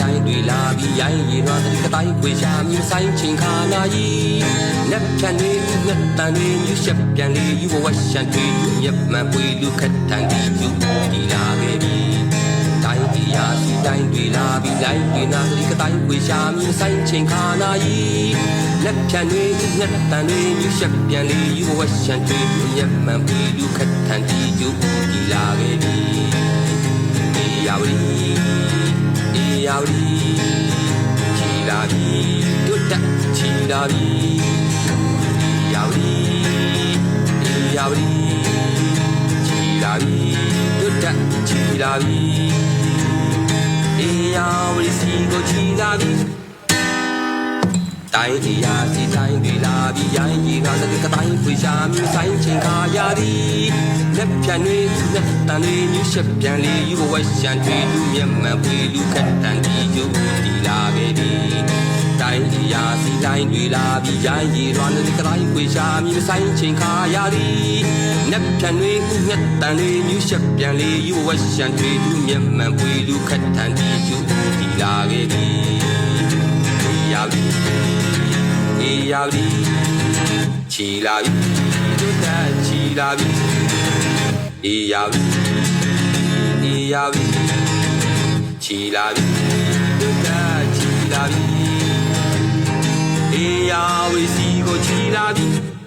လိုင်းတွေလာပြီးရိုင်းရီရွာတတိကတိုင်းပွေရှာမြူဆိုင်ချင်းခါနာကြီးလက်ဖြန်တွေငှက်တန်တွေမြူရှက်ပြန်လေယူဝရှန်တွေမြက်မှန်ပွေလူခက်တန်ဒီယူဒီလာခဲ့ပြီတိုင်းဒီယာစီတိုင်းတွေလာပြီးလိုင်းတွေနာတတိကတိုင်းပွေရှာမြူဆိုင်ချင်းခါနာကြီးလက်ဖြန်တွေငှက်တန်တွေမြူရှက်ပြန်လေယူဝရှန်တွေမြက်မှန်ပွေလူခက်တန်ဒီယူဒီလာခဲ့ပြီ ရောက်လီချီလာပြီတို့တက်ချီလာပြီအေးရောက်လီအေးရောက်လီချီလာပြီတို့တက်ချီလာပြီအေးရောက်လီစီကိုချီလာပြီတိုင်းဒီယာစီတိုင်းဒီလာပြီးရိုင်းကြီးကတည်းကတိုင်းဖွေရှာမျိုးဆိုင်ချင်းခါရသည်လက်ဖြန်တွေလက်တန်တွေမြူရှက်ပြန်လေယူဝဲရှန်တွေလူမျက်မှန်ပွေလူခ ယာစီတိုင်းတွေလာပြီးရိုင်းကြီးရွာတည်းကတိုင်းဖွေရှာမျိုးဆိုင်ချင်းခါရသည်လက်ဖြန်တွေလက်တန်တွေမြူရှက်ပြန်လေယူဝဲရှန်တွေလူမျက်မှန်ပွေလူခက်တန်ဒီယူဒီလာခဲ့ပြီရောက်ပြီအေးရောက်ပြီချီလာပြီတို့ကချီလာပြီအေးရောက်ပြီအေးရောက်ပြီချီလာပြီတို့ကချီလာပြီ အေးရောက်ပြီစီကိုချီလာပြီ